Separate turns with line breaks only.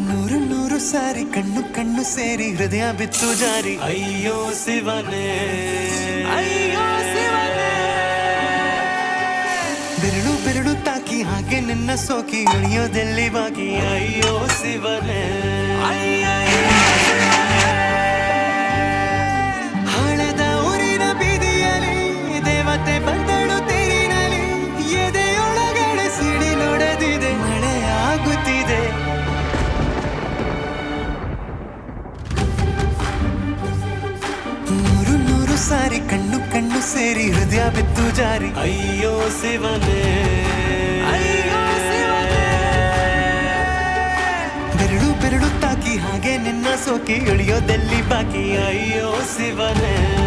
ನೂರು ನೂರು ಸಾರಿ ಕಣ್ಣು ಕಣ್ಣು ಸೇರಿ ಹೃದಯ ಬಿತ್ತು ಜಾರಿ. ಅಯ್ಯೋ ಶಿವನೇ. ಅಯ್ಯೋ ಶಿವನೇ. ಬೆರಳು ಬೆರಳು ತಾಕಿ ಹಾಗೆ ನಿನ್ನ ಸೋಕಿ ಇಳಿಯೋದೆಲ್ಲಿ ಬಾಕಿ? ಅಯ್ಯೋ ಶಿವನೇ ಸಾರಿ ಕಣ್ಣು ಕಣ್ಣು ಸೇರಿ ಹೃದಯ ಬಿತ್ತು ಜಾರಿ. ಅಯ್ಯೋ ಶಿವನೇ. ಬೆರಳು ಬೆರಳು ತಾಕಿ ಹಾಗೆ ನಿನ್ನ ಸೋಕಿ ಇಳಿಯೋದಲ್ಲಿ ಬಾಕಿ? ಅಯ್ಯೋ ಶಿವನೇ.